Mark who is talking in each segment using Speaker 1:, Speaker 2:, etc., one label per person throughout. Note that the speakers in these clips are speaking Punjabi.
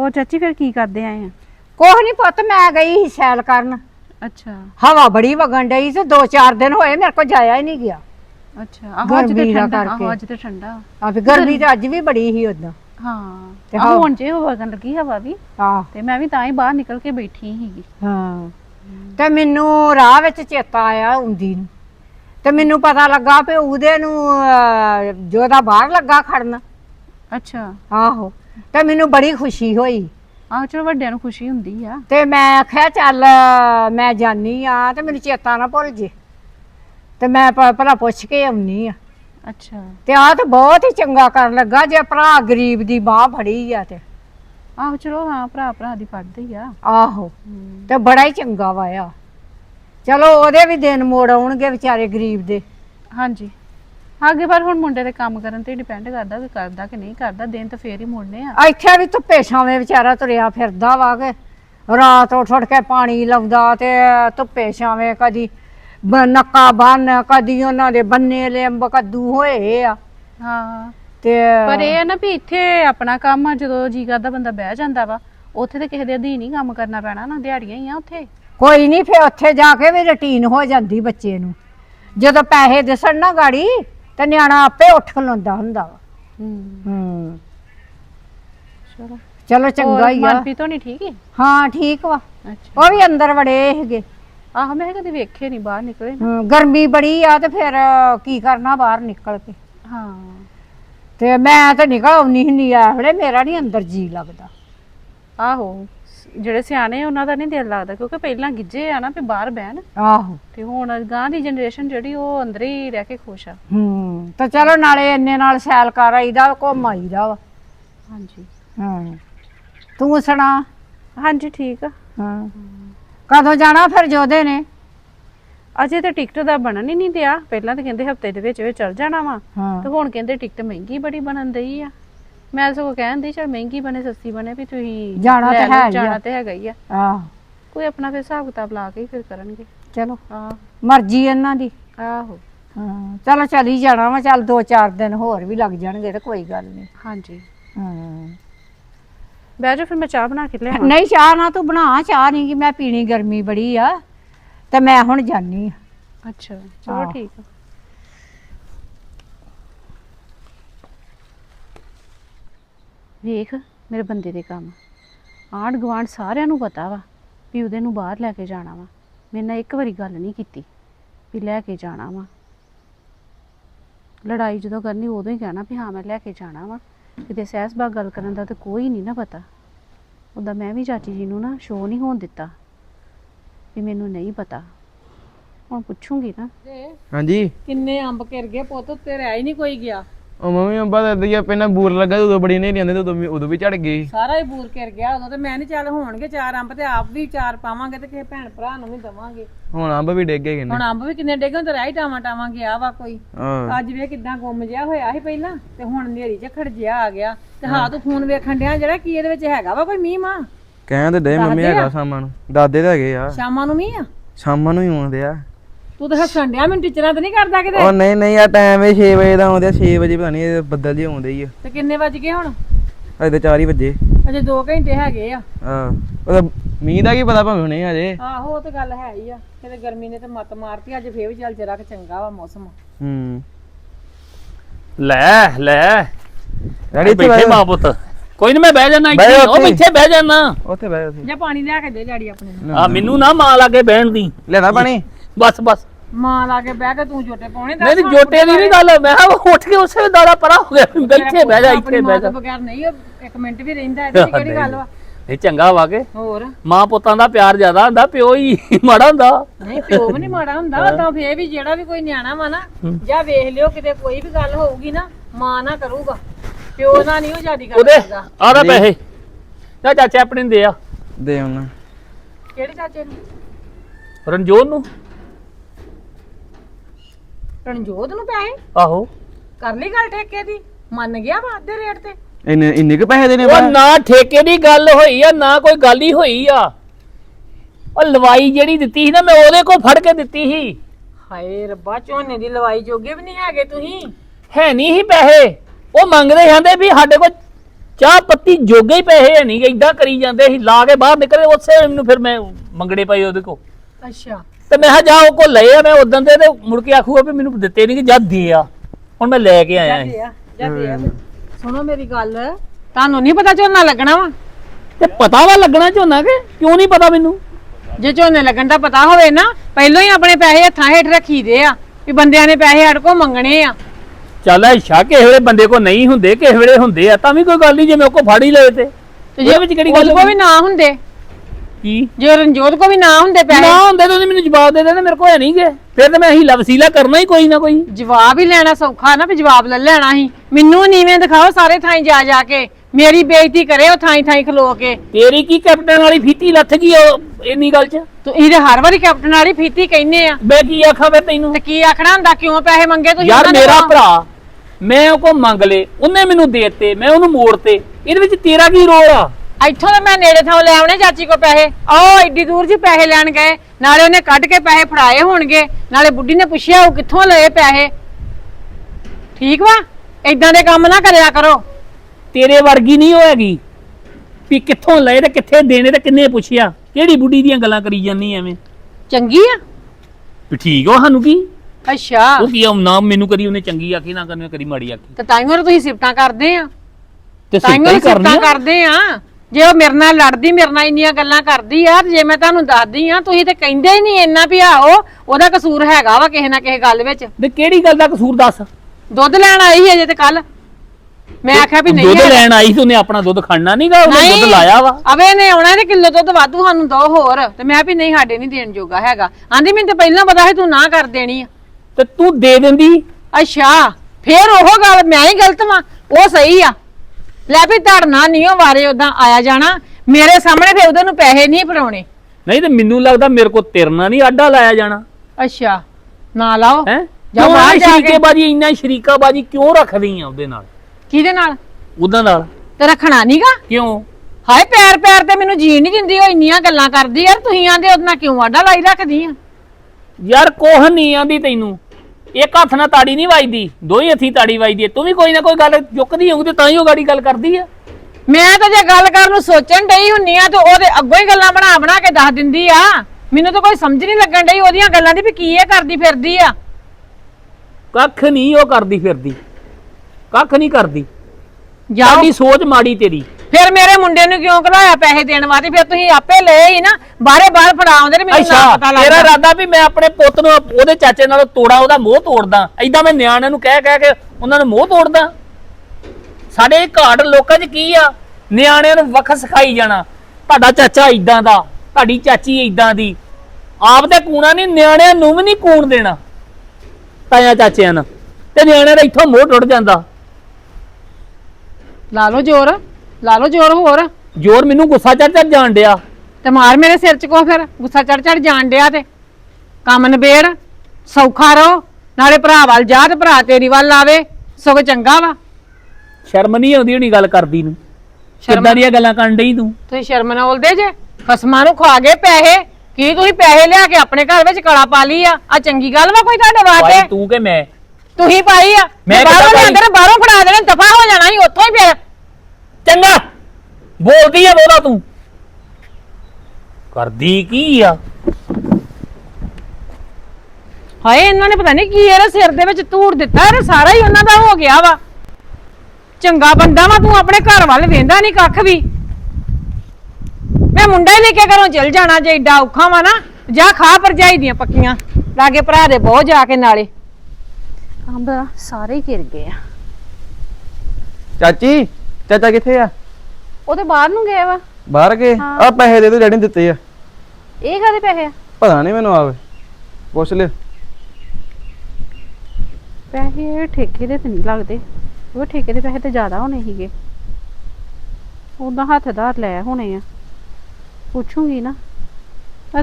Speaker 1: ਹੋਰ ਚਾਚੀ ਫਿਰ ਕੀ ਕਰਦੇ ਆਏ ਆ?
Speaker 2: ਕੁਛ ਨਹੀਂ ਪੁੱਤ ਮੈਂ ਗਈ ਸੀ ਸੈਲ ਕਰਨ।
Speaker 1: ਅੱਛਾ।
Speaker 2: ਹਵਾ ਬੜੀ ਵਗਣ ਡਈ ਤੇ ਦੋ ਚਾਰ ਦਿਨ ਹੋਏ ਮੇਰੇ ਕੋਲ ਜਾਇਆ ਹੀ ਨਹੀਂ ਗਿਆ।
Speaker 1: ਅੱਛਾ ਆਹੋ ਅੱਜ ਤੇ
Speaker 2: ਗਰਮੀ ਦਾ
Speaker 1: ਠੰਡਾ
Speaker 2: ਕਰਕੇ।
Speaker 1: ਆਹੋ ਅੱਜ ਤੇ ਠੰਡਾ।
Speaker 2: ਆ ਵੀ ਗਰਮੀ ਤਾਂ ਅੱਜ ਵੀ ਬੜੀ ਸੀ ਉਦੋਂ।
Speaker 1: ਹਾਂ
Speaker 2: ਤੇ
Speaker 1: ਆਹ
Speaker 2: ਹਵਾ-
Speaker 1: ਹੁਣ ਜੇ ਵਗਣ ਲੱਗੀ ਹਵਾ ਵੀ
Speaker 2: ਆਹ
Speaker 1: ਤੇ ਮੈਂ ਵੀ ਤਾਂ ਹੀ ਬਾਹਰ ਨਿਕਲ ਕੇ ਬੈਠੀ ਸੀਗੀ।
Speaker 2: ਹਾਂ। ਤੇ ਮੈਨੂੰ ਰਾਹ ਵਿੱਚ ਚੇਤਾ ਆਇਆ ਹੁੰਦੀ ਨੂੰ। ਤੇ ਮੈਨੂੰ ਪਤਾ ਲੱਗਾ ਵੀ ਉਹਦੇ ਨੂੰ ਅਹ, ਜੋਦਾ ਬਾਹਰ ਲੱਗਾ ਖੜਨ।
Speaker 1: ਅੱਛਾ।
Speaker 2: ਆਹੋ ਤੇ ਮੈਨੂੰ ਬੜੀ ਖੁਸ਼ੀ ਹੋਈ।
Speaker 1: ਆਹੋ ਚਲੋ ਵੱਡਿਆਂ ਨੂੰ ਖੁਸ਼ੀ ਹੁੰਦੀ ਆ।
Speaker 2: ਤੇ ਮੈਂ ਆਖਿਆ ਚੱਲ ਮੈਂ ਜਾਨੀ ਆ ਤੇ ਮੈਨੂੰ ਚੇਤਾ ਨਾ ਭੁੱਲ ਜੇ। ਤੇ ਮੈਂ ਭ- ਭਲਾ ਪੁੱਛ ਕੇ ਆਉਣੀ ਆ।
Speaker 1: ਅੱਛਾ।
Speaker 2: ਤੇ ਆ ਤਾਂ ਬਹੁਤ ਹੀ ਚੰਗਾ ਕਰਨ ਲੱਗਾ ਜੇ ਭਰਾ ਗਰੀਬ ਦੀ ਬਾਹ ਫੜੀ ਆ ਤੇ।
Speaker 1: ਆਹੋ ਚਲੋ ਹਾਂ ਭਰਾ ਭਰਾ ਦੀ ਫੜਦੇ ਹੀ ਆ।
Speaker 2: ਆਹੋ ਤੇ ਬੜਾ ਹੀ ਚੰਗਾ ਵਾ ਆ। ਚਲੋ ਉਹਦੇ ਵੀ ਦਿਨ ਮੋੜ ਆਉਣਗੇ ਵਿਚਾਰੇ ਗਰੀਬ ਦੇ।
Speaker 1: ਹਾਂਜੀ। ਅੱਗੇ ਪਰ ਹੁਣ ਮੁੰਡੇ ਦੇ ਕੰਮ ਕਰਨ ਤੇ ਡਿਪੈਂਡ ਕਰਦਾ ਵੀ ਕਰਦਾ ਕਿ ਨਹੀਂ ਕਰਦਾ ਦਿਨ ਤਾਂ ਫੇਰ ਹੀ ਮੁੜਨੇ ਆ।
Speaker 2: ਇੱਥੇ ਵੀ ਧੁੱਪੇ ਛਾਵੇਂ ਵਿਚਾਰਾ ਤੁਰਿਆ ਫਿਰਦਾ ਵਾ ਕੇ ਰਾਤ ਉੱਠ ਉੱਠ ਕੇ ਪਾਣੀ ਲਾਉਂਦਾ ਤੇ ਧੁੱਪੇ ਛਾਵੇਂ ਕਦੀ ਬ- ਨੱਕਾ ਬੰਨ ਕਦੀ ਉਹਨਾਂ ਦੇ ਬੰਨੇ ਲਿੰਬ ਕੱਦੂ ਹੋਏ ਆ।
Speaker 1: ਹਾਂ।
Speaker 2: ਤੇ
Speaker 1: ਪਰ ਇਹ ਆ ਨਾ ਵੀ ਇੱਥੇ ਆਪਣਾ ਕੰਮ ਆ ਜਦੋਂ ਜੀ ਕਰਦਾ ਬੰਦਾ ਬਹਿ ਜਾਂਦਾ ਵਾ ਉੱਥੇ ਤੇ ਕਿਸੇ ਦੇ ਅਧੀਨ ਹੀ ਕੰਮ ਕਰਨਾ ਪੈਣਾ ਨਾ ਦਿਹਾੜੀਆਂ ਹੀ ਆ ਉੱਥੇ।
Speaker 2: ਕੋਈ ਨਹੀਂ ਫੇ ਉੱਥੇ ਜਾ ਕੇ ਵੀ ਰੁਟੀਨ ਹੋ ਜਾਂਦੀ ਬੱਚੇ ਨੂੰ। ਜਦੋਂ ਪੈਸੇ ਦਿਸਣ ਨਾ ਗਾੜੀ ਤੇ ਨਿਆਣਾ ਆਪੇ ਉੱਠ ਖਲੋਂਦਾ ਹੁੰਦਾ ਵਾ।
Speaker 1: ਹੂੰ।
Speaker 2: ਹੂੰ।
Speaker 1: ਚਲੋ।
Speaker 2: ਚਲੋ ਚੰਗਾ ਹੀ ਆ।
Speaker 1: ਮਨਪ੍ਰੀਤ ਹੋਣੀ ਠੀਕ ਹੈ
Speaker 2: ਹਾਂ ਠੀਕ ਵਾ।
Speaker 1: ਅੱਛਾ।
Speaker 2: ਉਹ ਵੀ ਅੰਦਰ ਵੜੇ ਹੈਗੇ।
Speaker 1: ਆਹ ਮੈਂ ਕਦੇ ਵੇਖੇ ਨਹੀਂ ਬਾਹਰ ਨਿਕਲੇ।
Speaker 2: ਹੂੰ, ਗਰਮੀ ਬੜੀ ਆ ਤੇ ਫਿਰ ਕੀ ਕਰਨਾ ਬਾਹਰ ਨਿਕਲ ਕੇ।
Speaker 1: ਹਾਂ।
Speaker 2: ਤੇ ਮੈਂ ਤਾਂ ਨਿਕਲ ਆਉਣੀ ਹੁੰਦੀ ਆ ਹਲੇ ਮੇਰਾ ਨਹੀਂ ਅੰਦਰ ਜੀ ਲੱਗਦਾ।
Speaker 1: ਆਹੋ ਜਿਹੜੇ ਸਿਆਣੇ ਉਹਨਾਂ ਦਾ ਨਹੀਂ ਦਿਲ ਲੱਗਦਾ ਕਿਉਂਕਿ ਪਹਿਲਾਂ ਗਿੱਜੇ ਆ ਨਾ ਵੀ ਬਾਹਰ ਬਹਿਣ।
Speaker 2: ਆਹੋ।
Speaker 1: ਤੇ ਹੁਣ ਗਾਂ ਦੀ ਜਨਰੇਸ਼ਨ ਜਿਹੜੀ ਉਹ ਅੰਦਰ ਹੀ ਰਹਿ ਕੇ ਖੁਸ਼ ਆ।
Speaker 2: ਹੂੰ। ਤਾਂ ਚਲੋ ਨਾਲੇ ਇੰਨੇ ਨਾਲ ਸੈਲ ਕਰ ਆਈਦਾ ਘੁੰਮ ਆਈਦਾ ਵਾ।
Speaker 1: ਹਾਂਜੀ।
Speaker 2: ਹਾਂ। ਤੂੰ ਸੁਣਾ।
Speaker 1: ਹਾਂਜੀ ਠੀਕ ਆ।
Speaker 2: ਹਾਂ। ਕਦੋਂ ਜਾਣਾ ਫਿਰ ਜੋਦੇ ਨੇ?
Speaker 1: ਅਜੇ ਤੇ ਟਿਕਟ ਦਾ ਬਣਨ ਹੀ ਨਹੀਂ ਦਿਆ। ਪਹਿਲਾਂ ਤਾਂ ਕਹਿੰਦੇ ਹਫ਼ਤੇ ਦੇ ਵਿੱਚ ਵਿੱਚ ਚਲ ਜਾਣਾ ਵਾ।
Speaker 2: ਹਾਂ।
Speaker 1: ਤੇ ਹੁਣ ਕਹਿੰਦੇ ਟਿਕਟ ਮਹਿੰਗੀ ਬੜੀ ਬਣਨ ਦਈ ਆ। ਮੈਂ ਸਗੋਂ ਕਹਿੰਦੀ ਚਲ ਮਹਿੰਗੀ ਬਣੇ ਸਸਤੀ ਬਣੇ ਵੀ ਤੁਸੀਂ
Speaker 2: ਜਾਣਾ
Speaker 1: ਲੈ
Speaker 2: ਤਾਂ
Speaker 1: ਲਓ,
Speaker 2: ਹੈ ਹੀ ਆ।
Speaker 1: ਜਾਣਾ ਤੇ ਹੈਗਾ ਹੀ ਆ।
Speaker 2: ਆਹ।
Speaker 1: ਕੋਈ ਆਪਣਾ ਫਿਰ ਹਿਸਾਬ ਕਿਤਾਬ ਲਾ ਕੇ ਹੀ ਫਿਰ ਕਰਨਗੇ।
Speaker 2: ਚਲੋ।
Speaker 1: ਆ
Speaker 2: ਮਰਜ਼ੀ ਇਹਨਾਂ ਦੀ।
Speaker 1: ਆਹੋ।
Speaker 2: ਹਾਂ ਚਲੋ ਚਲੀ ਜਾਣਾ ਵਾ ਚੱਲ ਦੋ ਚਾਰ ਦਿਨ ਹੋਰ ਵੀ ਲੱਗ ਜਾਣਗੇ ਤੇ ਕੋਈ ਗੱਲ ਨਹੀਂ
Speaker 1: ਹਾਂਜੀ।
Speaker 2: ਹਾਂ।
Speaker 1: ਬਹਿ ਜਾ ਫਿਰ ਮੈਂ ਚਾਹ ਬਣਾ ਕੇ ਲਿਆਵਾਂ।
Speaker 2: ਨਹੀਂ ਚਾਹ ਨਾ ਤੂੰ ਬਣਾ ਚਾਹ ਨਹੀਂ ਕਿ ਮੈਂ ਪੀਣੀ ਗਰਮੀ ਬੜੀ ਆ ਤੇ ਮੈਂ ਹੁਣ ਜਾਨੀ ਆ।
Speaker 1: ਅੱਛਾ ਚਲੋ। ਠੀਕ ਆ। ਵੇਖ ਮੇਰੇ ਬੰਦੇ ਦੇ ਕੰਮ। ਆਂਢ ਗੁਆਂਢ ਸਾਰਿਆਂ ਨੂੰ ਪਤਾ ਵਾ ਵੀ ਉਹਦੇ ਨੂੰ ਬਾਹਰ ਲੈ ਕੇ ਜਾਣਾ ਵਾ। ਮੇਰੇ ਨਾਲ ਇੱਕ ਵਾਰੀ ਗੱਲ ਨਹੀਂ ਕੀਤੀ ਵੀ ਲੈ ਕੇ ਜਾਣਾ ਵਾ। ਲੜਾਈ ਜਦੋਂ ਕਰਨੀ ਉਦੋਂ ਹੀ ਕਹਿਣਾ ਵੀ ਹਾਂ ਮੈਂ ਲੈ ਕੇ ਜਾਣਾ ਵਾ। ਕਿਤੇ ਸਹਿਸਬਾਗ ਗੱਲ ਕਰਨ ਦਾ ਤਾਂ ਕੋਈ ਨਹੀਂ ਨਾ ਪਤਾ। ਉਹਦਾ ਮੈਂ ਵੀ ਚਾਚੀ ਜੀ ਨੂੰ ਨਾ ਸ਼ੋਅ ਨਹੀਂ ਹੋਣ ਦਿੱਤਾ ਵੀ ਮੈਨੂੰ ਨਹੀਂ ਪਤਾ। ਹੁਣ ਪੁੱਛੂੰਗੀ ਨਾ।
Speaker 3: ਹਾਂਜੀ।
Speaker 2: ਕਿੰਨੇ ਅੰਬ ਕਿਰ ਗਏ ਪੁੱਤ ਤੇ ਰਹਿ ਹੀ ਨਹੀਂ ਕੋਈ ਗਿਆ।
Speaker 3: ਉਹ ਮੰਮੀ ਅੰਬਾ ਦਾ ਦਈਆ ਪਹਿਲਾਂ ਬੂਰ ਲੱਗਾ ਉਦੋਂ ਬੜੀ ਨਹੀਂ ਆਂਦੇ ਤੇ ਉਦੋਂ ਵੀ- ਉਦੋਂ ਵੀ ਝੜ ਗਏ
Speaker 4: ਸਾਰਾ ਹੀ ਬੂਰ ਕਰ ਗਿਆ ਉਦੋਂ ਤੇ ਮੈਂ ਨਹੀਂ ਚੱਲ ਹੋਣਗੇ ਚਾਰ ਅੰਬ ਤੇ ਆਪ ਵੀ ਚਾਰ ਪਾਵਾਂਗੇ ਤੇ ਕਿਸੇ ਭੈਣ ਭਰਾ ਨੂੰ ਵੀ ਦਵਾਂਗੇ।
Speaker 3: ਹੁਣ ਅੰਬ ਵੀ ਡਿੱਗ ਗਏ ਕਿੰਨੇ।
Speaker 4: ਹੁਣ ਅੰਬ ਵੀ ਕਿੰਨੇ ਡੇਗੋਂ ਤੇ ਰਹਿ ਟਾਵਾਂ ਟਾਵਾਂ ਗਿਆ ਵਾ ਕੋਈ।
Speaker 3: ਹਾਂ।
Speaker 4: ਅੱਜ ਵੇ ਕਿਦਾਂ ਗੁੰਮ ਜਿਆ ਹੋਇਆ ਸੀ ਪਹਿਲਾਂ ਤੇ ਹੁਣ ਨੇਰੀ ਝਖੜ ਜਿਆ ਆ ਗਿਆ। ਤੇ ਹਾਂ ਤੂੰ ਫੋਨ ਵੇਖਣ ਡਿਆ ਜਿਹੜਾ ਕੀ ਇਹਦੇ ਵਿੱਚ ਹੈਗਾ ਵਾ ਕੋਈ ਮੀਂਹ ਮਾ?
Speaker 3: ਕਹਿੰਦੇ ਡੇ ਮੰਮੀ ਹੈਗਾ ਸ਼ਾਮਾਂ ਨੂੰ। ਦਾਦੇ ਤਾਂ ਹੈਗੇ ਆ।
Speaker 4: ਸ਼ਾਮਾਂ ਨੂੰ ਮੀਂਹ ਆ?
Speaker 3: ਸ਼ਾਮਾਂ ਨੂੰ ਹੀ ਆਉਂਦੇ ਆ।
Speaker 4: ਤੂੰ ਤਾਂ ਹੱਸਣ ਡਿਆ ਮੈਨੂੰ ਟੀਚਰਾਂ ਤੇ ਨਹੀਂ ਕਰਦਾ ਕਿਤੇ।
Speaker 3: ਉਹ ਨਹੀਂ ਨਹੀਂ ਆ ਟਾਈਮ ਇਹ 6 ਵਜੇ ਦਾ ਆਉਂਦੇ ਆ 6 ਵਜੇ ਪਤਾ ਨਹੀਂ ਇਹ ਬੱਦਲ ਜਿਹੇ ਆਉਂਦੇ ਹੀ ਆ।
Speaker 4: ਤੇ ਕਿੰਨੇ ਵੱਜ ਗਏ ਹੁਣ?
Speaker 3: ਅਜੇ ਤਾਂ 4 ਹੀ ਵਜੇ।
Speaker 4: ਅਜੇ 2 ਘੰਟੇ ਹੈਗੇ ਆ।
Speaker 3: ਹਾਂ ਉਹਦਾ ਮੀਂਹ ਦਾ ਕੀ ਪਤਾ ਭਾਵੇਂ ਹੁਣੇ ਆ ਜੇ।
Speaker 4: ਆਹੋ ਉਹ ਤੇ ਗੱਲ ਹੈ ਹੀ ਆ। ਕਿਤੇ ਗਰਮੀ ਨੇ ਤੇ ਮੱਤ ਮਾਰਤੀ ਅੱਜ ਫੇਰ ਵੀ ਚੱਲ ਜਰਾ ਕਿ ਚੰਗਾ ਵਾ ਮੌਸਮ।
Speaker 3: ਹੂੰ।
Speaker 5: ਲੈ ਲੈ।
Speaker 3: ਰੈਡੀ
Speaker 5: ਬੈਠੇ ਮਾਂ ਪੁੱਤ ਕੋਈ ਨਹੀਂ ਮੈਂ ਬਹਿ ਜਾਣਾ ਇੱਥੇ। ਉਹ। ਇੱਥੇ ਬਹਿ ਜਾਣਾ
Speaker 3: ਉੱਥੇ ਬਹਿ ਉੱਥੇ।
Speaker 4: ਜਾਂ ਪਾਣੀ ਲਿਆ ਕੇ ਦੇ ਡੈਡੀ ਆਪਣੇ ਨੂੰ।
Speaker 5: ਆ ਮੈਨੂੰ ਨਾ ਮਾਂ ਲਾਗੇ ਬਹਿਣ ਦੀ।
Speaker 3: ਲੈਣਾ ਪਾਣੀ?
Speaker 5: ਬਸ ਬਸ।
Speaker 4: ਮਾਂ ਲਾ ਕੇ ਬਹਿ ਕੇ ਤੂੰ ਜੋਟੇ ਪਾਉਣੇ
Speaker 5: ਨਹੀਂ ਨਹੀਂ ਜੋਟੇ ਦੀ ਨਹੀਂ ਗੱਲ ਮੈਂ ਕਿਹਾ ਉਹ ਉੱਠ ਕੇ ਉਸੇ ਵੇਲੇ ਦਾਦਾ ਪਰਾ ਹੋ ਗਿਆ ਇੱਥੇ ਬਹਿ ਜਾ ਇੱਥੇ ਬਹਿ ਜਾ।
Speaker 4: ਬਗੈਰ ਨਹੀਂ ਉਹ ਇੱਕ ਮਿੰਟ ਵੀ ਰਹਿੰਦਾ ਇਹਦੀ ਕਿਹੜੀ ਗੱਲ ਵਾ
Speaker 5: ਇਹ ਚੰਗਾ ਵਾ ਕੇ।
Speaker 4: ਹੋਰ?
Speaker 5: ਮਾਂ ਪੁੱਤਾਂ ਦਾ ਪਿਆਰ ਜ਼ਿਆਦਾ ਹੁੰਦਾ ਪਿਓ ਹੀ ਮਾੜਾ ਹੁੰਦਾ।
Speaker 4: ਨਹੀਂ ਪਿਓ ਵੀ ਨਹੀਂ ਮਾੜਾ ਹੁੰਦਾ ਤਾਂ ਫੇਰ ਵੀ ਜਿਹੜਾ ਵੀ ਕੋਈ ਨਿਆਣਾ ਵਾ ਨਾ ਜਾਂ ਵੇਖ ਲਿਓ ਕਿਤੇ ਕੋਈ ਵੀ ਗੱਲ ਹੋਊਗੀ ਨਾ ਮਾਂ ਨਾ ਕਰੂਗਾ। ਪਿਓ ਨਾਲ ਨਹੀਂ ਉਹ ਜਿਆਦੀ ਗੱਲ
Speaker 5: ਉਹਦੇ
Speaker 4: ਕਰਦਾ
Speaker 5: ਆਹ ਪੈਸੇ। ਚਾਚੇ ਆਪਣੇ ਨੂੰ ਦੇ ਆ।
Speaker 3: ਦੇ ਉਹਨਾਂ
Speaker 4: ਕਿਹੜੇ ਚਾਚੇ ਨੂੰ?
Speaker 5: ਰਣਜੋਤ ਨੂੰ।
Speaker 4: ਰਣਜੋਤ ਨੂੰ ਪੈਸੇ?
Speaker 5: ਆਹੋ।
Speaker 4: ਕਰ ਲਈ ਗੱਲ ਠੇਕੇ ਦੀ? ਮੰਨ ਗਿਆ ਵਾ ਅੱਧੇ ਰੇਟ ਤੇ?
Speaker 3: ਇੰਨੇ ਇੰਨੇ ਕੁ ਪੈਸੇ ਦੇਣੇ
Speaker 5: ਉਹ ਨਾ ਠੇਕੇ ਦੀ ਗੱਲ ਹੋਈ ਆ ਨਾ ਕੋਈ ਗੱਲ ਹੀ ਹੋਈ ਆ। ਉਹ ਲਵਾਈ ਜਿਹੜੀ ਦਿੱਤੀ ਸੀ ਨਾ ਮੈਂ ਉਹਦੇ ਕੋਲ ਫੜ ਕੇ ਦਿੱਤੀ ਸੀ।
Speaker 4: ਹਾਏ ਰੱਬਾ ਝੋਨੇ ਦੀ ਲਵਾਈ ਜੋਗੇ ਵੀ ਨਹੀਂ ਹੈਗੇ ਤੁਸੀਂ?
Speaker 5: ਹੈ ਨਹੀਂ ਸੀ ਪੈਸੇ। ਉਹ ਮੰਗਦੇ ਜਾਂਦੇ ਵੀ ਸਾਡੇ ਕੋਲ ਚਾਹ ਪੱਤੀ ਜੋਗੇ ਹੀ ਪੈਸੇ ਹੈ ਨਹੀਂ ਇਦਾਂ ਕਰੀ ਜਾਂਦੇ ਸੀ। ਲਾ ਕੇ ਬਾਹਰ ਨਿਕਲੇ ਉਸੇ ਮੈਨੂੰ ਫਿਰ ਮੈਂ ਮੰਗਣੇ ਪਏ ਉਹਦੇ ਕੋ
Speaker 4: ਅੱਛਾ।
Speaker 5: ਤੇ ਮੈਂ ਕਿਹਾ ਜਾ ਉਹ ਕੋ ਲਏ ਆ ਮੈਂ ਉਦੋਂ ਦੇ ਤੇ ਮੁੜ ਕੇ ਆਖੂਗਾ ਵੀ ਮੈਨੂੰ ਦਿੱਤੇ ਨਹੀਂ ਕਿ ਜਦ ਦੇ ਆ। ਹੁਣ ਮੈਂ ਲੈ ਕੇ ਆਇਆ
Speaker 4: ਆ ਸੁਣੋ ਮੇਰੀ ਗੱਲ ਤੁਹਾਨੂੰ ਨਹੀਂ ਪਤਾ ਝੋਨਾ ਲੱਗਣਾ ਵਾ?
Speaker 5: ਤੇ ਪਤਾ ਵਾ ਲੱਗਣਾ ਝੋਨਾ ਕਿ? ਕਿਉਂ ਨਹੀਂ ਪਤਾ ਮੈਨੂੰ?
Speaker 4: ਜੇ ਝੋਨੇ ਲੱਗਣ ਦਾ ਪਤਾ ਹੋਵੇ ਨਾ ਪਹਿਲਾਂ ਹੀ ਆਪਣੇ ਪੈਸੇ ਹੱਥਾਂ ਹੇਠ ਰੱਖੀਦੇ ਆ ਵੀ ਬੰਦਿਆਂ ਨੇ ਪੈਸੇ ਅੜ ਕੋ ਮੰਗਣੇ ਆ।
Speaker 5: ਚੱਲ ਅੱਛਾ ਕਿਸੇ ਵੇਲੇ ਬੰਦੇ ਕੋ ਨਹੀਂ ਹੁੰਦੇ ਕਿਸੇ ਵੇਲੇ ਹੁੰਦੇ ਆ ਤਾਂ ਵੀ ਕੋਈ ਗੱਲ ਨਹੀਂ ਜੇ ਮੇਰੇ ਕੋ ਫੜ ਹੀ ਲਏ ਤੇ।
Speaker 4: ਤੇ
Speaker 5: ਉਹਦੇ ਵਿੱਚ ਕਿਹੜੀ ਗੱਲ
Speaker 4: ਉਹਦੇ ਵੀ ਨਾ ਹੁੰਦੇ।
Speaker 5: ਕੀ?
Speaker 4: ਜੇ ਰਣਜੋਤ ਕੋ ਵੀ ਨਾ ਹੁੰਦੇ ਪੈਸੇ।
Speaker 5: ਨਾ ਹੁੰਦੇ ਤਾਂ ਉਹਨੇ ਮੈਨੂੰ ਜਵਾਬ ਦੇ ਦੇਣਾ ਮੇਰੇ ਕੋਲ ਹੈ ਨਹੀਂ ਗੇ। ਫਿਰ ਤੇ ਮੈਂ ਹੀਲਾ ਵਸੀਲਾ ਕਰਨਾ ਹੀ ਕੋਈ ਨਾ ਕੋਈ।
Speaker 4: ਜਵਾਬ ਹੀ ਲੈਣਾ ਸੌਖਾ ਨਾ ਵੀ ਜਵਾਬ ਲੈ ਲੈਣਾ ਸੀ ਮੈਨੂੰ ਨੀਵੇਂ ਦਿਖਾਓ ਸਾਰੇ ਥਾਂ ਜਾ ਜਾ ਕੇ। ਮੇਰੀ ਬੇਇੱਜ਼ਤੀ ਕਰੇ ਉਹ ਥਾਂ ਥਾਂ ਖਲੋ ਕੇ।
Speaker 5: ਤੇਰੀ ਕੀ ਕੈਪਟਨ ਵਾਲੀ ਫੀਤੀ ਲੱਥ ਗਈ ਉਹ ਇੰਨੀ ਗੱਲ 'ਚ?
Speaker 4: ਤੂੰ ਇਹਦੇ ਹਰ ਵਾਰੀ ਕੈਪਟਨ ਵਾਲੀ ਫੀਤੀ ਕਹਿੰਨੇ ਆ।
Speaker 5: ਮੈਂ ਕੀ ਆਖਾਂ ਫਿਰ ਤੈਨੂੰ?
Speaker 4: ਤੇ ਕੀ ਆਖਣਾ ਹੁੰਦਾ? ਕਿਉਂ ਪੈਸੇ ਮੰਗੇ ਤੁਸੀਂ
Speaker 5: ਯਾਰ
Speaker 4: ਉਹਨਾਂ ਦੇ
Speaker 5: ਮੇਰਾ
Speaker 4: ਕੋਲੋਂ?
Speaker 5: ਭਰਾ ਮੈਂ ਉਹ ਕੋ ਮੰਗ ਲੇ ਉਹਨੇ ਮੈਨੂੰ ਦੇਤੇ ਮੈਂ ਉਹਨੂੰ ਮੋੜਤੇ ਇਹਦੇ ਵਿੱਚ ਤੇਰਾ ਕੀ ਰੋਲ ਆ?
Speaker 4: ਇੱਥੋਂ ਤਾਂ ਮੈਂ ਨੇੜੇ ਥਾਂ ਲੈ ਆਉਣੇ ਚਾਚੀ ਕੋ ਪੈਸੇ। ਆਓ ਐਡੀ ਦੂਰ ਜੀ ਪੈਸੇ ਲੈਣ ਗਏ। ਨਾਲੇ ਉਹਨੇ ਕੱਢ ਕੇ ਪੈਸੇ ਫੜਾਏ ਹੋਣਗੇ। ਨਾਲੇ ਬੁੱਢੀ ਨੇ ਪੁੱਛਿਆ ਉਹ ਕਿੱਥੋਂ ਲਏ ਪੈਸੇ। ਠੀਕ ਵਾ? ਏਦਾਂ ਦੇ ਕੰਮ ਨਾ ਕਰਿਆ ਕਰੋ।
Speaker 5: ਤੇਰੇ ਵਰਗੀ ਨਹੀਂ ਹੋਏਗੀ ਵੀ ਕਿੱਥੋਂ ਲਏ ਤੇ ਕਿੱਥੇ ਦੇਣੇ ਤੇ ਕਿੰਨੇ ਪੁੱਛਿਆ। ਕਿਹੜੀ ਬੁੱਢੀ ਦੀਆਂ ਗੱਲਾਂ ਕਰੀ ਜਾਂਦੀ ਐਵੇਂ?
Speaker 4: ਚੰਗੀ ਆ?
Speaker 5: ਵੀ ਠੀਕ ਹੋ ਸਾਨੂੰ ਕੀ?
Speaker 4: ਅੱਛਾ।
Speaker 5: ਉਹ ਕੀ ਆ, ਨਾ ਮੈਨੂੰ ਕਦੀ ਉਹਨੇ ਚੰਗੀ ਆਖੀ ਨਾ ਕਦੀ ਕਦੀ ਮਾੜੀ ਆਖੀ।
Speaker 4: ਤੇ ਤਾਈਓ ਤੁਸੀਂ ਸਿਫਤਾਂ ਕਰਦੇ ਆ।
Speaker 5: ਤੇ
Speaker 4: ਤਾਈਓ
Speaker 5: ਕਰਨੀ
Speaker 4: ਸਿਫਤਾਂ
Speaker 5: ਆ।
Speaker 4: ਕਰਦੇ ਆ। ਜੇ ਉਹ ਮੇਰੇ ਨਾਲ ਲੜਦੀ ਮੇਰੇ ਨਾਲ ਇੰਨੀਆਂ ਗੱਲਾਂ ਕਰਦੀ ਆ ਤੇ ਜੇ ਮੈਂ ਤੁਹਾਨੂੰ ਦੱਸਦੀ ਆ ਤੁਸੀਂ ਤੇ ਕਹਿੰਦੇ ਹੀ ਨਹੀਂ ਇੰਨਾ ਵੀ ਆਓ ਉਹਦਾ ਕਸੂਰ ਹੈਗਾ ਵਾ ਕਿਸੇ ਨਾ ਕਿਸੇ ਗੱਲ ਵਿੱਚ।
Speaker 5: ਤੇ ਕਿਹੜੀ ਗੱਲ ਦਾ ਕਸੂਰ ਦੱਸ?
Speaker 4: ਦੁੱਧ ਲੈਣ ਆਈ ਸੀ ਅਜੇ ਤੇ ਕੱਲ ਮੈਂ ਆਖਿਆ ਵੀ ਨਹੀਂ
Speaker 5: ਦੁੱਧ। ਲੈਣ ਆਈ ਸੀ ਉਹਨੇ ਆਪਣਾ ਦੁੱਧ ਖੜਨਾ ਨਹੀਂਗਾ ਉਹਨੇ ਦੁੱਧ ਲਾਇਆ ਵਾ।
Speaker 4: ਅਵੇ ਨੇ ਆਉਣਾ ਤੇ ਕਿਲੋ ਦੁੱਧ ਵਾਧੂ ਸਾਨੂੰ ਦੋ ਹੋਰ ਤੇ ਮੈਂ ਵੀ ਨਹੀਂ ਸਾਡੇ ਨਹੀਂ ਦੇਣ ਜੋਗਾ ਹੈਗਾ। ਆਂਦੀ ਮੈਨੂੰ ਤਾਂ ਪਹਿਲਾਂ ਪਤਾ ਸੀ ਤੂੰ ਨਾ ਕਰ ਦੇਣੀ ਆ।
Speaker 5: ਤੇ ਤੂੰ ਦੇ ਦਿੰਦੀ?
Speaker 4: ਅੱਛਾ ਫੇਰ ਉਹ ਗੱਲ ਮੈਂ ਹੀ ਗਲਤ ਵਾਂ ਉਹ ਸਹੀ ਆ। ਲੈ ਵੀ ਧੜਨਾ ਨਹੀਂ ਉਹ ਵਾਰੇ ਉਦਾਂ ਆਇਆ ਜਾਣਾ ਮੇਰੇ ਸਾਹਮਣੇ ਫੇਰ ਉਹਦੇ ਨੂੰ ਪੈਸੇ ਨਹੀਂ ਫੜਾਉਣੇ।
Speaker 5: ਨਹੀਂ ਤੇ ਮੈਨੂੰ ਲੱਗਦਾ ਮੇਰੇ ਕੋ ਤਿਰਨਾ ਨਹੀਂ ਆਡਾ ਲਾਇਆ ਜਾਣਾ।
Speaker 4: ਅੱਛਾ ਨਾ ਲਾਓ।
Speaker 5: ਹੈ?
Speaker 4: ਜਾ
Speaker 5: ਕਿਉਂ
Speaker 4: ਬਾਹਰ
Speaker 5: ਆ
Speaker 4: ਜਾ ਕੇ-
Speaker 5: ਸ਼ਰੀਕੇ ਬਾਜੀ ਇੰਨਾ ਸ਼ਰੀਕਾ ਬਾਜੀ ਕਿਉਂ ਰੱਖਦੀ ਆ ਉਹਦੇ ਨਾਲ?
Speaker 4: ਕਿਹਦੇ ਨਾਲ?
Speaker 5: ਉਹਦਾਂ ਨਾਲ।
Speaker 4: ਤੇ ਰੱਖਣਾ ਨਹੀਂਗਾ
Speaker 5: ਕਿਉਂ?
Speaker 4: ਹਾਏ ਪੈਰ ਪੈਰ ਤੇ ਮੈਨੂੰ ਜੀਣ ਨਹੀਂ ਦਿੰਦੀ ਉਹ ਇੰਨੀਆਂ ਗੱਲਾਂ ਕਰਦੀ ਯਾਰ ਤੁਸੀਂ ਆਂਦੇ ਉਹਦੇ ਨਾਲ ਕਿਉਂ ਆਡਾ ਲਾਈ ਰੱਖਦੀ ਆ?
Speaker 5: ਯਾਰ ਕੋਹ ਨਹੀਂ ਆਂਦੀ ਤੈਨੂੰ। ਇੱਕ ਹੱਥ ਨਾਲ ਤਾੜੀ ਨਹੀਂ ਵੱਜਦੀ ਦੋਹੀ ਹੱਥੀ ਤਾੜੀ ਵੱਜਦੀ ਹੈ। ਤੂੰ ਵੀ ਕੋਈ ਨਾ ਕੋਈ ਗੱਲ ਚੁੱਕਦੀ ਹੋਊਗੀ ਤੇ ਤਾਂ ਹੀ ਉਹ ਗਾੜੀ ਗੱਲ ਕਰਦੀ ਆ।
Speaker 4: ਮੈਂ ਤਾਂ ਜੇ ਗੱਲ ਕਰਨ ਨੂੰ ਸੋਚਣ ਡਈ ਹੁੰਨੀ ਆ ਤੇ ਉਹਦੇ ਅੱਗੋਂ ਹੀ ਗੱਲਾਂ ਬਣਾ ਬਣਾ ਕੇ ਦੱਸ ਦਿੰਦੀ ਆ। ਮੈਨੂੰ ਤਾਂ ਕੋਈ ਸਮਝ ਨਹੀਂ ਲੱਗਣ ਡਈ ਉਹਦੀਆਂ ਗੱਲਾਂ ਦੀ ਵੀ ਕੀ ਇਹ ਕਰਦੀ ਫਿਰਦੀ ਆ।
Speaker 5: ਕੱਖ ਨਹੀਂ ਉਹ ਕਰਦੀ ਫਿਰਦੀ। ਕੱਖ ਨਹੀਂ ਕਰਦੀ।
Speaker 4: ਜਾਓ।
Speaker 5: ਸਾਡੀ ਸੋਚ ਮਾੜੀ ਤੇਰੀ।
Speaker 4: ਫਿਰ ਮੇਰੇ ਮੁੰਡੇ ਨੂੰ ਕਿਉਂ ਘਲਾਇਆ ਪੈਸੇ ਦੇਣ ਵਾਸਤੇ? ਫਿਰ ਤੁਸੀਂ ਆਪੇ ਲਏ ਹੀ ਨਾ। ਬਾਹਰੇ ਬਾਹਰ ਫੜਾਉਂਦੇ ਨੇ ਮੈਨੂੰ ਨਾ ਪਤਾ
Speaker 5: ਤੇਰਾ
Speaker 4: ਲੱਗਦਾ
Speaker 5: ਇਰਾਦਾ ਵੀ ਮੈਂ ਆਪਣੇ ਪੁੱਤ ਨੂੰ ਉਹਦੇ ਚਾਚੇ ਨਾਲ ਤੋੜਾ ਉਹਦਾ ਮੋਹ ਤੋੜਦਾ। ਐਦਾਂ ਮੈਂ ਨਿਆਣਿਆਂ ਨੂੰ ਕਹਿ ਕਹਿ ਕੇ ਉਹਨਾਂ ਨੂੰ ਮੋਹ ਤੋੜਦਾ। ਸਾਡੇ ਘਾਟ ਲੋਕਾਂ 'ਚ ਕੀ ਆ? ਨਿਆਣਿਆਂ ਨੂੰ ਵੱਖ ਸਿਖਾਈ ਜਾਣਾ। ਤੁਹਾਡਾ ਚਾਚਾ ਇਦਾਂ ਦਾ ਤੁਹਾਡੀ ਚਾਚੀ ਇਦਾਂ ਦੀ। ਆਪ ਤੇ ਕੂਣਾ ਨਹੀਂ ਨਿਆਣਿਆਂ ਨੂੰ ਵੀ ਨਹੀਂ ਕੂਣ ਦੇਣਾ। ਤਾਇਆ ਚਾਚਿਆਂ ਨਾਲ। ਤੇ ਨਿਆਣਿਆਂ ਦਾ ਇੱਥੋਂ ਮੋਹ ਟੁੱਟ ਜਾਂਦਾ।
Speaker 4: ਲਾ ਲਓ ਜ਼ੋਰ। ਲਾ ਲਓ ਜ਼ੋਰ ਹੋਰ।
Speaker 5: ਜੋਰ ਮੈਨੂੰ ਗੁੱਸਾ ਚੜ ਚੜ ਜਾਣ ਡਿਆ।
Speaker 4: ਤੇ ਮਾਰ ਮੇਰੇ ਸਿਰ 'ਚ ਕੋ ਫਿਰ ਗੁੱਸਾ ਚੜ ਚੜ ਜਾਣ ਡਿਆ ਤੇ। ਕੰਮ ਨਿਬੇੜ ਸੌਖਾ ਰਹੋ ਨਾਲੇ ਭਰਾ ਵੱਲ ਜਾ ਤੇ ਭਰਾ ਤੇਰੀ ਵੱਲ ਆਵੇ ਸਗੋਂ ਚੰਗਾ ਵਾ।
Speaker 5: ਸ਼ਰਮ ਨਹੀਂ ਆਉਂਦੀ ਹੋਣੀ ਗੱਲ ਕਰਦੀ ਨੂੰ। ਕਿੱਦਾਂ ਦੀਆਂ ਗੱਲਾਂ ਕਰਨ ਡਈ ਤੂੰ?
Speaker 4: ਤੁਸੀਂ ਸ਼ਰਮ ਨਾਲ ਬੋਲਦੇ ਜੇ। ਖਸਮਾਂ ਨੂੰ ਖਵਾ ਗਏ ਪੈਸੇ। ਕੀ ਤੁਸੀਂ ਪੈਸੇ ਲਿਆ ਕੇ ਆਪਣੇ ਘਰ ਵਿੱਚ ਕਲਾ ਪਾ ਲਈ ਆ? ਆ ਚੰਗੀ ਗੱਲ ਵਾ ਕੋਈ ਤੁਹਾਡੇ
Speaker 5: ਭਾਈ
Speaker 4: ਵਾਸਤੇ?
Speaker 5: ਤੂੰ ਕਿ ਮੈਂ?
Speaker 4: ਤੁਸੀਂ ਪਾਈ ਆ।
Speaker 5: ਮੈਂ
Speaker 4: ਬਾਹਰੋਂ
Speaker 5: ਕਿੱਦਾਂ?
Speaker 4: ਲਿਆਂਦੇ ਨੇ ਬਾਹਰੋਂ ਫੜਾ ਦੇਣੇ ਦਫਾ ਹੋ ਜਾਣਾ ਸੀ ਉੱਥੋਂ ਹੀ ਫਿਰ
Speaker 5: ਚੰਗਾ। ਬੋਲਦੀ ਆ ਬੋਲਾ ਤੂੰ। ਕਰਦੀ ਕੀ ਆ?
Speaker 4: ਹਾਏ ਇਹਨਾਂ ਨੇ ਪਤਾ ਨਹੀਂ ਕੀ ਇਹਦੇ ਸਿਰ ਦੇ ਵਿੱਚ ਧੂੜ ਦਿੱਤਾ ਇਹ ਸਾਰਾ ਹੀ ਉਹਨਾਂ ਦਾ ਹੋ ਗਿਆ ਵਾ। ਚੰਗਾ ਬੰਦਾ ਵਾ ਤੂੰ ਆਪਣੇ ਘਰ ਵੱਲ ਵੇਂਦਾ ਨਹੀਂ ਕੱਖ ਵੀ। ਮੈਂ ਮੁੰਡਾ ਹੀ ਲੈ ਕੇ ਘਰੋਂ ਚਲ ਜਾਣਾ ਜੇ ਏਡਾ ਔਖਾ ਵਾ ਨਾ ਜਾ ਖਾ ਭਰਜਾਈ ਦੀਆਂ ਪੱਕੀਆਂ ਲਾਗੇ ਭਰਾ ਦੇ ਬਹੁਤ ਜਾ ਕੇ ਨਾਲੇ।
Speaker 1: ਅੰਬ ਸਾਰੇ ਹੀ ਗਿਰ ਗਏ ਆ।
Speaker 3: ਚਾਚੀ ਚਾਚਾ ਕਿੱਥੇ ਆ?
Speaker 1: ਉਹਦੇ ਬਾਹਰ ਨੂੰ ਗਏ ਵਾ।
Speaker 3: ਬਾਹਰ ਗਏ। ਆ ਪੈਸੇ ਦੇ ਦੋ ਡੈਡੀ ਨੇ ਦਿੱਤੇ ਆ।
Speaker 1: ਇਹ ਕਾਦੇ ਪੈਸੇ ਆ?
Speaker 3: ਪਤਾ ਨਹੀਂ ਮੈਨੂੰ ਆਵੇ। ਪੁੱਛ ਲਿਓ।
Speaker 1: ਪੈਸੇ ਠੇਕੇ ਦੇ ਤੇ ਨਹੀਂ ਲੱਗਦੇ। ਉਹ ਠੇਕੇ ਦੇ ਪੈਸੇ ਤੇ ਜ਼ਿਆਦਾ ਹੋਣੇ ਸੀਗੇ। ਉਹਦਾ ਹੱਥਦਾਰ ਲੈ ਹੋਣੇ ਆ। ਪੁੱਛੂਗੀ ਨਾ।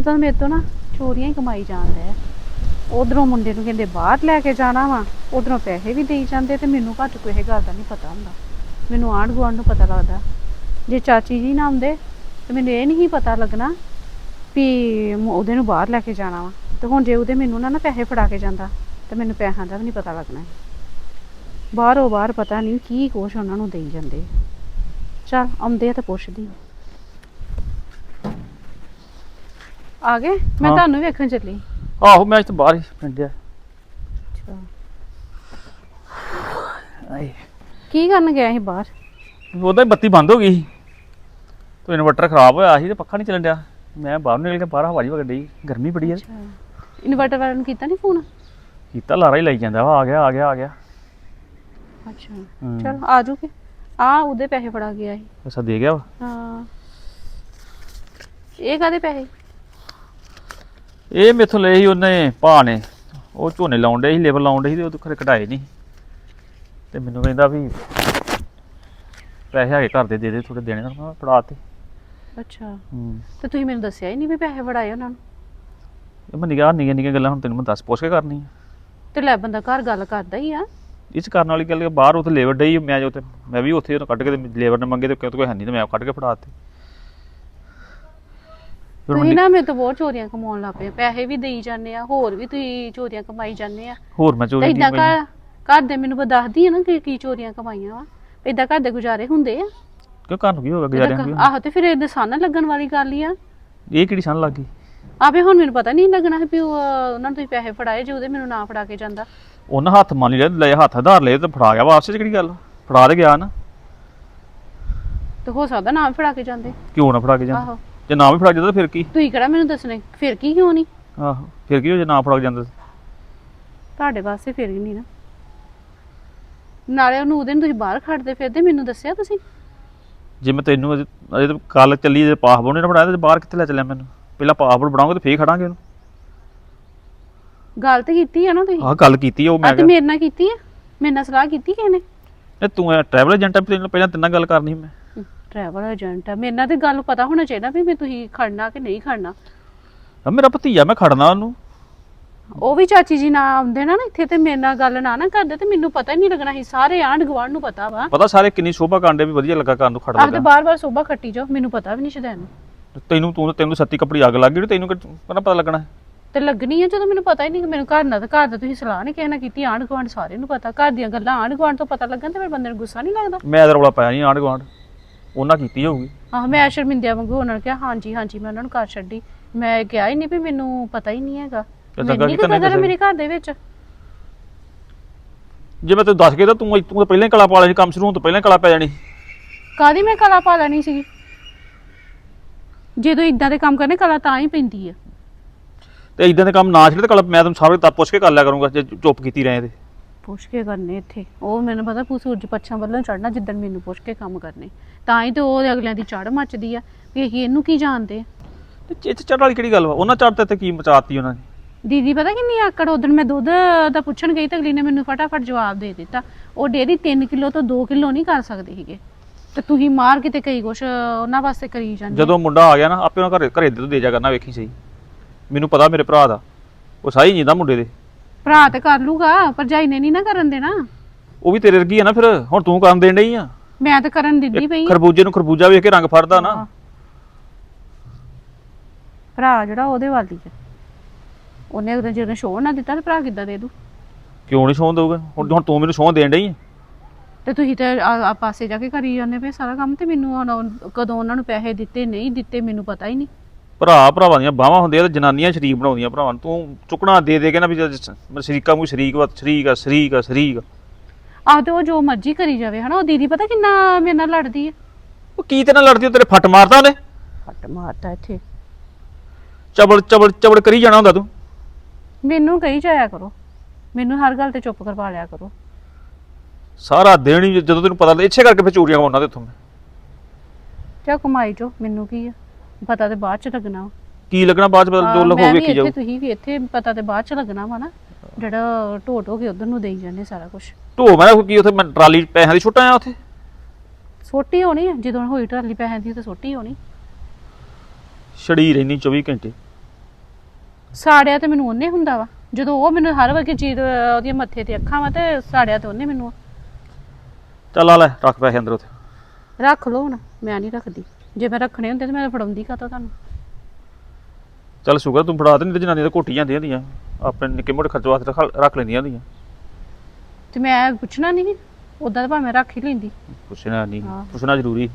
Speaker 1: ਤਾਂ ਮੇਰੇ ਤੋਂ ਨਾ ਚੋਰੀਆਂ ਹੀ ਕਮਾਈ ਜਾਂਦੇ ਆ। ਉਧਰੋਂ ਮੁੰਡੇ ਨੂੰ ਕਹਿੰਦੇ ਬਾਹਰ ਲੈ ਕੇ ਜਾਣਾ ਵਾ। ਉਧਰੋਂ ਪੈਸੇ ਵੀ ਦੇਈ ਜਾਂਦੇ ਤੇ ਮੈਨੂੰ ਘੱਟ ਕੋਈ ਇਹ ਗੱਲ ਦਾ ਨਹੀਂ ਪਤਾ ਹੁੰਦਾ। ਮੈਨੂੰ ਆਂਢ ਗੁਆਂਢ ਨੂੰ ਪਤਾ ਲੱਗਦਾ। ਜੇ ਚਾਚੀ ਜੀ ਨਾ ਹੁੰਦੇ ਤੇ ਮੈਨੂੰ ਇਹ ਨਹੀਂ ਪਤਾ ਲੱਗਣਾ ਵੀ ਉਹਦੇ ਨੂੰ ਬਾਹਰ ਲੈ ਕੇ ਜਾਣਾ ਵਾ। ਤੇ ਹੁਣ ਜੇ ਉਹਦੇ ਮੈਨੂੰ ਨਾ ਨਾ ਪੈਸੇ ਫੜਾ ਕੇ ਜਾਂਦਾ ਤੇ ਮੈਨੂੰ ਪੈਸਿਆਂ ਦਾ ਵੀ ਨਹੀਂ ਪਤਾ ਲੱਗਣਾ। ਬਾਹਰੋਂ ਬਾਹਰ ਪਤਾ ਨਹੀਂ ਕੀ ਕੁਛ ਉਹਨਾਂ ਨੂੰ ਦੇਈ ਜਾਂਦੇ। ਚਲ ਆਉਂਦੇ ਆ ਤੇ ਪੁੱਛਦੀ ਆਂ। ਗਏ? ਮੈਂ
Speaker 6: ਹਾਂ।
Speaker 1: ਤੁਹਾਨੂੰ ਵੇਖਣ ਚੱਲੀ।
Speaker 6: ਆਹੋ ਮੈਂ ਇੱਥੇ ਬਾਹਰ ਹੀ ਪਿੰਡਿਆ ਆਏ।
Speaker 1: ਕੀ ਕਰਨ ਗਿਆ ਸੀ ਬਾਹਰ?
Speaker 6: ਉਹਦਾ ਹੀ ਬੱਤੀ ਬੰਦ ਹੋ ਗਈ ਸੀ। ਤੇ ਇਨਵਰਟਰ ਖਰਾਬ ਹੋਇਆ ਸੀ ਤੇ ਪੱਖਾ ਨਹੀਂ ਚੱਲਣ ਡਿਆ। ਮੈਂ ਬਾਹਰ ਨਿਕਲ ਕੇ ਬਾਹਰ ਹਵਾ ਜੀ ਡਈ ਗਰਮੀ ਬੜੀ ਹੈ
Speaker 1: ਇਨਵਰਟਰ ਵਾਲਿਆਂ ਨੂੰ ਕੀਤਾ ਨਹੀਂ ਫੋਨ?
Speaker 6: ਕੀਤਾ ਲਾਰਾ ਹੀ ਲਾਈ ਜਾਂਦਾ ਵਾ। ਆ ਗਿਆ ਆ ਗਿਆ ਆ ਗਿਆ।
Speaker 1: ਅੱਛਾ। ਚਲ ਆ ਜੂਗੇ ਆ ਉਹਦੇ ਪੈਸੇ ਫੜਾ ਗਿਆ ਸੀ
Speaker 6: ਅੱਛਾ ਦੇ ਗਿਆ ਵਾ।
Speaker 1: ਹਾਂ। ਇਹ ਕਾਦੇ ਪੈਸੇ?
Speaker 6: ਇਹ ਮੇਥੋਂ ਲਏ ਸੀ ਉਹਨੇ ਭਾ ਨੇ। ਉਹ ਝੋਨੇ ਲਾਉਣ ਡੇ ਸੀ ਲੇਬਰ ਲਾਉਣ ਡੇ ਸੀ ਤੇ ਉਹ ਤੋਂ ਖਰੇ ਕਢਾਏ ਨਹੀਂ ਤੇ ਮੈਨੂੰ ਕਹਿੰਦਾ ਵੀ ਪੈਸੇ ਹੈਗੇ ਘਰ ਦੇ ਦੇ ਦੇ ਥੋੜੇ ਦੇਣੇ ਮੈਂ ਫੜਾ ਤੇ
Speaker 1: ਅੱਛਾ।
Speaker 6: ਹੂੰ।
Speaker 1: ਤੇ ਤੁਸੀਂ ਮੈਨੂੰ ਦੱਸਿਆ ਹੀ ਨਹੀਂ ਵੀ ਪੈਸੇ ਫੜਾਏ ਉਹਨਾਂ ਨੂੰ?
Speaker 6: ਇਹ ਮੈਂ ਨਿਗਾਹ ਨਿੱਕੀਆਂ ਨਿੱਕੀਆਂ ਗੱਲਾਂ ਹੁਣ ਤੈਨੂੰ ਮੈਂ ਦੱਸ ਪੁੱਛ ਕੇ ਕਰਨੀ ਆ।
Speaker 1: ਤੇ ਲੈ ਬੰਦਾ ਘਰ ਗੱਲ ਕਰਦਾ ਹੀ ਆ।
Speaker 6: ਇਹ ਚ ਕਰਨ ਵਾਲੀ ਗੱਲ ਕਿ ਬਾਹਰ ਉੱਥੇ ਲੇਬਰ ਡਈ ਮੈਂ ਜੋ ਤੇ ਮੈਂ ਵੀ ਉੱਥੇ ਉਹਨੂੰ ਕੱਢ ਕੇ ਤੇ ਲੇਬਰ ਨੇ ਮੰਗੇ ਤੇ ਕਿਉਂ ਕੋਈ ਹੈ ਨਹੀਂ ਤੇ ਮੈਂ ਕੱਢ ਕੇ ਫੜਾ ਤੇ ਫਿਰ
Speaker 1: ਤੁਸੀਂ ਨਾ ਮੇਰੇ ਤੋਂ ਬਹੁਤ ਚੋਰੀਆਂ ਕਮਾਉਣ ਲੱਗ ਪਏ ਪੈਸੇ ਵੀ ਦੇਈ ਜਾਂਦੇ ਆ ਹੋਰ ਵੀ ਤੁਸੀਂ ਚੋਰੀਆਂ ਕਮਾਈ ਜਾਂਦੇ ਆ।
Speaker 6: ਹੋਰ ਮੈਂ ਚੋਰੀ
Speaker 1: ਇਦਾਂ
Speaker 6: ਕੀ
Speaker 1: ਘਰ ਘਰ ਦੇ ਮੈਨੂੰ ਬ- ਦੱਸਦੀ ਆ ਨਾ ਕਿ ਕੀ ਚੋਰੀਆਂ ਕਮਾਈਆਂ ਵਾ ਇਦਾਂ ਘਰ ਦੇ ਗੁਜ਼ਾਰੇ ਹੁੰਦੇ ਆ।
Speaker 6: ਕਿਉਂ ਘਰ ਨੂੰ ਕੀ ਹੋਗਾ
Speaker 1: ਏਦਾਂ
Speaker 6: ਗੁਜ਼ਾਰਿਆ ਨੂੰ
Speaker 1: ਆਹੋ ਤੇ ਫਿਰ ਇਹ ਨਿਸ਼ਾਨਾ ਲੱਗਣ ਵਾਲੀ ਗੱਲ ਹੀ ਆ।
Speaker 6: ਇਹ ਕਿਹੜੀ ਸਨ ਲੱਗ ਗਈ?
Speaker 1: ਆਪੇ ਹੁਣ ਮੈਨੂੰ ਪਤਾ ਨਹੀਂ ਲੱਗਣਾ ਵੀ ਉਹ, ਉਹਨਾਂ ਨੂੰ ਤੁਸੀਂ ਪੈਸੇ ਫੜਾਏ ਜੇ ਉਹਦੇ ਮੈਨੂੰ ਨਾ ਫੜਾ ਕੇ ਜਾਂਦਾ।
Speaker 6: ਉਹਨਾਂ ਹੱਥ ਮੰਨ ਲਿਆ ਲੈ ਹੱਥ ਆਧਾਰ ਲਏ ਤੇ ਫੜਾ ਗਿਆ ਵਾਪਸ ਚ ਕਿਹੜੀ ਗੱਲ? ਫੜਾ ਤੇ ਗਿਆ ਨਾ।
Speaker 1: ਤੇ ਹੋ ਸਕਦਾ ਨਾ ਫੜਾ ਕੇ ਜਾਂਦੇ।
Speaker 6: ਕਿਉਂ ਨਾ ਫੜਾ ਕੇ ਜਾਂਦਾ?
Speaker 1: ਆਹੋ।
Speaker 6: ਜੇ ਨਾ ਵੀ ਫੜਾ ਕੇ ਜਾਂਦਾ ਫਿਰ ਕੀ?
Speaker 1: ਤੁਸੀਂ ਕਿਹੜਾ ਮੈਨੂੰ ਦੱਸਣੇ ਫਿਰ ਕੀ ਕਿਉਂ ਨਹੀਂ?
Speaker 6: ਆਹੋ ਫਿਰ ਕੀ ਹੋ ਜੇ ਨਾ ਫੜਾ ਕੇ ਜਾਂਦਾ?
Speaker 1: ਤੁਹਾਡੇ ਵਾਸਤੇ ਫਿਰ ਨਹੀਂ ਨਾ। ਨਾਲੇ ਉਹਨੂੰ ਉਹਦੇ ਨੂੰ ਤੁਸੀਂ ਬਾਹਰ ਖੜਦੇ ਫਿਰਦੇ ਮੈਨੂੰ ਦੱਸਿਆ ਤੁਸੀਂ?
Speaker 6: ਜੇ ਮੈਂ ਤੈਨੂੰ ਅਜੇ ਅਜੇ ਤਾਂ ਕੱਲ ਚੱਲੀ ਜੇ ਪਾਸਪੋਰਟ ਨਹੀਂ ਨਾ ਬਣਾਇਆ ਤੇ ਬਾਹਰ ਕਿੱਥੇ ਲੈ ਚੱਲਿਆ ਮੈਨੂੰ? ਪਹਿਲਾਂ ਪਾਸਪੋਰਟ ਬਣਾਉਂਗੇ ਤੇ ਫੇਰ ਖੜਾਂਗੇ ਉਹਨੂੰ।
Speaker 1: ਗੱਲ ਤੇ ਕੀਤੀ ਆ ਨਾ ਤੁਸੀਂ?
Speaker 6: ਆਹ ਗੱਲ ਕੀਤੀ ਆ ਉਹ ਮੈਂ
Speaker 1: ਤੇ
Speaker 6: ਕਿਹਾ
Speaker 1: ਮੇਰੇ ਨਾਲ ਕੀਤੀ ਆ? ਮੇਰੇ ਨਾਲ ਸਲਾਹ ਕੀਤੀ ਕਿਸੇ ਨੇ?
Speaker 6: ਇਹ ਤੂੰ ਟਰੈਵਲ ਏਜੰਟ ਆ ਵੀ ਤੈਨੂੰ ਪਹਿਲਾਂ ਤਿੰਨਾਂ ਗੱਲ ਕਰਨੀ ਸੀ ਮੈਂ।
Speaker 1: ਟਰੈਵਲ ਏਜੰਟ ਆ। ਮੇਰੇ ਨਾਲ ਤੇ ਗੱਲ ਪਤਾ ਹੋਣਾ ਚਾਹੀਦਾ ਵੀ ਮੈਂ ਤੁਸੀਂ ਖੜਨਾ ਕਿ ਨਹੀਂ ਖੜਨਾ।
Speaker 6: ਆ ਮੇਰਾ ਭਤੀਜਾ ਮੈਂ ਖੜਨਾ ਉਹਨੂੰ।
Speaker 1: ਉਹ ਵੀ ਚਾਚੀ ਜੀ ਨਾ ਆਉਂਦੇ ਨਾ ਨਾ ਇੱਥੇ ਤੇ ਮੇਰੇ ਨਾਲ ਗੱਲ ਨਾ ਨਾ ਕਰਦੇ ਤੇ ਮੈਨੂੰ ਪਤਾ ਹੀ ਨਹੀਂ ਲੱਗਣਾ ਸੀ। ਸਾਰੇ ਆਂਢ ਗੁਆਂਢ ਨੂੰ ਪਤਾ ਵਾ।
Speaker 6: ਪਤਾ ਸਾਰੇ ਕਿੰਨੀ ਸ਼ੋਭਾ ਕਾਂਡੇ ਵੀ ਵਧੀਆ ਲੱਗਾ ਕਰਨ ਨੂੰ ਖੜ
Speaker 1: ਆਹ ਤੇ
Speaker 6: ਲੱਗਾ
Speaker 1: ਬਾਰ-ਬਾਰ ਸੋਭਾ ਖੱਟੀ ਜਾਓ ਮੈਨੂੰ ਪਤਾ ਵੀ ਨਹੀਂ ਸ਼ਦੈਨ ਨੂੰ
Speaker 6: ਤੈਨੂੰ ਤੂੰ ਤੈਨੂੰ ਸੱਤੀ ਕੱਪੜੀ ਅੱਗ ਲੱਗ ਗਈ ਤੇ ਤੈਨੂੰ ਕਿਹੜਾ ਪਤਾ ਲੱਗਣਾ?
Speaker 1: ਤੇ ਲੱਗਣੀ ਆ ਜਦੋਂ ਮੈਨੂੰ ਪਤਾ ਹੀ ਨਹੀਂ ਕਿ ਮੈਨੂੰ ਘਰ ਨਾਲ ਤੇ ਘਰ ਦਾ ਤੁਸੀਂ ਸਲਾਹ ਨਹੀਂ ਕਿਸੇ ਨਾਲ ਕੀਤੀ ਆਂਢ ਗੁਆਂਢ ਸਾਰੇ ਨੂੰ ਪਤਾ। ਘਰ ਦੀਆਂ ਗੱਲਾਂ ਆਂਢ ਗੁਆਂਢ ਤੋਂ ਪਤਾ ਲੱਗਣ ਤੇ ਫਿਰ ਬੰਦੇ ਨੂੰ ਗੁੱਸਾ ਨਹੀਂ ਲੱਗਦਾ।
Speaker 6: ਮੈਂ ਇਹਦਾ ਰੌਲਾ ਪਾਇਆ ਨਹੀਂ ਆਂਢ ਗੁਆਂਢ। ਉਹਨਾਂ ਕੀਤੀ ਹੋਊਗੀ।
Speaker 1: ਆਹ ਮੈਂ ਸ਼ਰਮਿੰਦਿਆਂ ਵਾਂਗੂ ਉਹਨਾਂ ਨੂੰ ਕਿਹਾ ਹਾਂਜੀ ਹਾਂਜੀ ਮੈਂ ਉਹਨਾਂ ਨੂੰ ਘਰ ਛੱਡੀ। ਮੈਂ ਕਿਹਾ ਹੀ ਨਹੀਂ ਵੀ ਮੈਨੂੰ ਪਤਾ ਹੀ ਨਹੀਂ ਹੈਗਾ।
Speaker 6: ਤੇ
Speaker 1: ਮੈਨੂੰ
Speaker 6: ਚੰਗਾ
Speaker 1: ਨਹੀਂ
Speaker 6: ਕੀਤਾ ਨਹੀਂ
Speaker 1: ਕਦਰ
Speaker 6: ਦੱਸਿਆ।
Speaker 1: ਮੇਰੇ ਘਰ ਦੇ ਵਿੱਚ।
Speaker 6: ਜੇ ਮੈਂ ਤੈਨੂੰ ਦੱਸ ਕੇ ਤਾਂ ਤੂੰ ਤੂੰ ਤਾਂ ਪਹਿਲਾਂ ਹੀ ਕਲਾ ਪਾ ਲੈਣੀ ਕੰਮ ਸ਼ੁਰੂ ਹੋਣ ਤੋਂ ਪਹਿਲਾਂ ਹੀ ਕਲਾ ਪੈ ਜਾਣੀ
Speaker 1: ਕਾਦੀ ਮੈਂ ਕਲਾ ਪਾ ਲੈਣੀ ਸੀਗੀ? ਜਦੋਂ ਇਦਾਂ ਦੇ ਕੰਮ ਕਰਨੇ ਕਲਾ ਤਾਂ ਹੀ ਪੈਂਦੀ ਆ।
Speaker 6: ਤੇ ਇਦਾਂ ਦੇ ਕੰਮ ਨਾ ਛੱਡ ਤੇ ਕਲਾ ਮੈਂ ਤੈਨੂੰ ਸਾਰੇ ਤਾਂ ਪੁੱਛ ਕੇ ਕਰ ਲਿਆ ਕਰੂੰਗਾ ਜੇ ਚੁੱਪ ਕੀਤੀ ਰਹੇ ਤੇ।
Speaker 1: ਪੁੱਛ ਕੇ ਕਰਨੇ ਇੱਥੇ। ਉਹ ਮੈਨੂੰ ਪਤਾ ਪੂ ਸੂਰਜ ਪੱਛਾਂ ਵੱਲੋਂ ਚੜਨਾ ਜਿੱਦਣ ਮੈਨੂੰ ਪੁੱਛ ਕੇ ਕੰਮ ਕਰਨੇ। ਤਾਂ ਹੀ ਤੇ ਉਹ ਅਗਲਿਆਂ ਦੀ ਚੜ ਮੱਚਦੀ ਆ ਵੀ ਇਹ ਇਹਨੂੰ ਕੀ ਜਾਣਦੇ ਆ?
Speaker 6: ਤੇ ਚਿੱਚ ਚੜ ਵਾਲੀ ਕਿਹੜੀ ਗੱਲ ਵਾ? ਉਹਨਾਂ ਚੜ ਤੇ ਤੇ ਕੀ ਮਚਾਤੀ ਉਹਨਾਂ ਨੇ?
Speaker 1: ਦੀਦੀ ਪਤਾ ਕਿੰਨੀ ਆਕੜ ਉਦੋਂ ਮੈਂ ਦੁੱਧ ਦਾ ਪੁੱਛਣ ਗਈ ਤਾਂ ਅਗਲੀ ਨੇ ਮੈਨੂੰ ਫਟਾਫਟ ਜਵਾਬ ਦੇ ਦਿੱਤਾ। ਉਹ ਡੇਰੀ 3 ਕਿਲੋ ਤੋਂ 2 ਕਿਲੋ ਨਹੀਂ ਕਰ ਸਕਦੇ ਸੀਗੇ। ਤੇ ਤੁਸੀਂ ਮਾਰ ਕਿਤੇ ਕਈ ਕੁਛ ਉਹਨਾਂ ਵਾਸਤੇ ਕਰੀ ਜਾਂਦੇ
Speaker 6: ਜਦੋਂ ਮੁੰਡਾ ਆ ਗਿਆ ਨਾ ਆਪੇ ਉਹਨਾਂ ਘਰੇ ਘਰੇ ਦੇ ਦੇ ਜਾ ਕਰਨਾ ਵੇਖੀ ਸਹੀ। ਮੈਨੂੰ ਪਤਾ ਮੇਰੇ ਭਰਾ ਦਾ। ਉਹ ਸਾਈ ਨਹੀਂ ਦਾ ਮੁੰਡੇ ਦੇ।
Speaker 1: ਭਰਾ ਤੇ ਕਰ ਲੂਗਾ ਭਰਜਾਈ ਨੇ ਨਹੀਂ ਨਾ ਕਰਨ ਦੇਣਾ।
Speaker 6: ਉਹ ਵੀ ਤੇਰੇ ਵਰਗੀ ਆ ਨਾ ਫਿਰ ਹੁਣ ਤੂੰ ਕਰਨ ਦੇਣ ਡਈ ਆ?
Speaker 1: ਮੈਂ ਤਾਂ ਕਰਨ ਦਿੰਦੀ ਪਈ।
Speaker 6: ਖਰਬੂਜੇ ਨੂੰ ਖਰਬੂਜਾ ਵੇਖ ਕੇ ਰੰਗ ਫੜਦਾ ਨਾ।
Speaker 1: ਭਰਾ ਜਿਹੜਾ ਉਹਦੇ ਵੱਲ ਹੀ ਉਹਨੇ ਉਹਦੇ ਜਦੋਂ ਸ਼ੋਅ ਨਾ ਦਿੱਤਾ ਤੇ ਭਰਾ ਕਿੱਦਾਂ ਦੇ ਦੂ?
Speaker 6: ਕਿਉਂ ਨਹੀਂ ਸੌਂ ਦਊਗਾ? ਹੁਣ ਹੁਣ ਤੂੰ ਮੈਨੂੰ ਸੌਂ ਦੇਣ ਡਈ
Speaker 1: ਤੇ ਤੁਸੀਂ ਤੇ ਆ ਆ ਪਾਸੇ ਜਾ ਕੇ ਕਰੀ ਜਾਂਦੇ ਪਏ ਸਾਰਾ ਕੰਮ ਤੇ ਮੈਨੂੰ ਹੁਣ ਉਹ- ਕਦੋਂ ਉਹਨਾਂ ਨੂੰ ਪੈਸੇ ਦਿੱਤੇ ਨਹੀਂ ਦਿੱਤੇ ਮੈਨੂੰ ਪਤਾ ਹੀ ਨਹੀਂ।
Speaker 6: ਭਰਾ ਭਰਾਵਾਂ ਦੀਆਂ ਬਾਹਾਂ ਹੁੰਦੀਆਂ ਤੇ ਜਨਾਨੀਆਂ ਸ਼ਰੀਕ ਬਣਾਉਂਦੀਆਂ ਭਰਾਵਾਂ ਨੂੰ। ਤੂੰ ਚੁੱਕਣਾ ਦੇ ਦੇ ਕੇ ਨਾ ਵੀ ਜਦ ਸ- ਮੈਂ ਸ਼ਰੀਕਾ ਮੂੰਹ ਸ਼ਰੀਕ ਵਾ ਸ਼ਰੀਕ ਆ ਸ਼ਰੀਕ ਆ ਸ਼ਰੀਕ ਆ।
Speaker 1: ਆਹ ਤੇ ਉਹ ਜੋ ਮਰਜ਼ੀ ਕਰੀ ਜਾਵੇ ਹਨਾ? ਉਹ ਦੀਦੀ ਪਤਾ ਕਿੰਨਾ ਮੇਰੇ ਨਾਲ ਲੜਦੀ ਹੈ
Speaker 6: ਉਹ ਕੀ ਤੇ ਨਾਲ ਲੜਦੀ ਉਹ ਤੇਰੇ ਫੱਟ ਮਾਰਦਾ ਉਹਨੇ?
Speaker 1: ਫੱਟ ਮਾਰਦਾ ਇੱਥੇ।
Speaker 6: ਚਬੜ ਚਬੜ ਚਬੜ ਕਰੀ ਜਾਣਾ ਹੁੰਦਾ ਤੂੰ।
Speaker 1: ਮੈਨੂੰ ਕਹੀ ਜਾਇਆ ਕਰੋ। ਮੈਨੂੰ ਹਰ ਗੱਲ ਤੇ ਚੁੱਪ ਕਰਵਾ ਲਿਆ ਕਰੋ।
Speaker 6: ਸਾਰਾ ਦਿਨ ਹੀ ਜਦੋਂ ਤੈਨੂੰ ਪਤਾ ਲੱਗ ਇੱਛੇ ਕਰਕੇ ਫਿਰ ਚੋਰੀਆਂ ਕਰਨਾ ਤੇ ਮੈਂ।
Speaker 1: ਕਿਆ ਕਮਾਈ ਜੋ ਮੈਨੂੰ ਕੀ ਆ? ਪਤਾ ਤੇ ਬਾਅਦ ਚ ਲੱਗਣਾ ਵਾ।
Speaker 6: ਕੀ ਲੱਗਣਾ ਬਾਅਦ ਚ ਪਤਾ ਜੋ ਲਖੋ
Speaker 1: ਮੈਂ ਵੀ
Speaker 6: ਵੇਖੀ ਜਾਊ।
Speaker 1: ਇੱਥੇ ਤੁਸੀਂ ਵੀ ਇੱਥੇ ਪਤਾ ਤੇ ਬਾਅਦ ਚ ਲੱਗਣਾ ਵਾ ਨਾ। ਜਿਹੜਾ ਢੋਟ ਹੋ ਕੇ ਉਧਰ ਨੂੰ ਦੇਈ ਜਾਂਦੇ ਸਾਰਾ ਕੁਝ
Speaker 6: ਢੋ ਮੈਂ ਕਿਹਾ ਕੀ ਉੱਥੇ ਮੈਂ ਟਰਾਲੀ ਪੈਸਿਆਂ ਦੀ ਛੁੱਟਾਂ ਆ ਉੱਥੇ?
Speaker 1: ਸੋਟੀ ਹੋਣੀ ਆ ਜਦੋਂ ਹੋਈ ਟਰਾਲੀ ਪੈਸਿਆਂ ਦੀ ਤਾਂ ਸੋਟੀ ਹੋਣੀ।
Speaker 6: ਛੜੀ ਰਹਿਣੀ 24 ਘੰਟੇ।
Speaker 1: ਸਾੜਿਆ ਤੇ ਮੈਨੂੰ ਉਹਨੇ ਹੁੰਦਾ ਵਾ। ਜਦੋਂ ਉਹ ਮੈਨੂੰ ਹਰ ਵਾਰ ਚੀਜ਼ ਉਹਦੀਆਂ ਮੱਥੇ ਤੇ ਅੱਖਾਂ ਵਾ ਤੇ ਸਾੜਿਆ ਤੇ ਉਹਨੇ ਮੈਨੂੰ। ਆ।
Speaker 6: ਚੱਲ ਆ ਲੈ ਰੱਖ ਪੈਸੇ ਅੰਦਰ ਉੱਥੇ।
Speaker 1: ਰੱਖ ਲਓ ਹੁਣ ਮੈਂ ਨਹੀਂ ਰੱਖਦੀ। ਜੇ ਮੈਂ ਰੱਖਣੇ ਹੁੰਦੇ ਤਾਂ ਮੈਂ ਫੜਾਉਂਦੀ ਕਾਤਾ ਤੁਹਾਨੂੰ।
Speaker 6: ਚੱਲ ਸ਼ੁਕਰ ਤੂੰ ਫੜਾ ਤੇ ਨਹੀਂ ਤੇ ਜਨਾਨੀਆਂ ਤਾਂ ਘੋਟੀ ਜਾਂਦੀਆਂ ਹੁੰਦੀਆਂ। ਆਪਣੇ ਨਿੱਕੇ ਮੋਟੇ ਖਰਚ ਵਾਸਤੇ ਰੱਖ- ਰੱਖ ਲੈਂਦੀਆਂ ਹੁੰਦੀਆਂ।
Speaker 1: ਤੇ ਮੈਂ ਪੁੱਛਣਾ ਨਹੀਂ ਉਦਾਂ ਤਾਂ ਭਾਵੇਂ ਰੱਖ ਹੀ ਲੈਂਦੀ।
Speaker 6: ਪੁੱਛਣਾ ਨਹੀਂ
Speaker 1: ਹਾਂ।
Speaker 6: ਪੁੱਛਣਾ ਜ਼ਰੂਰੀ।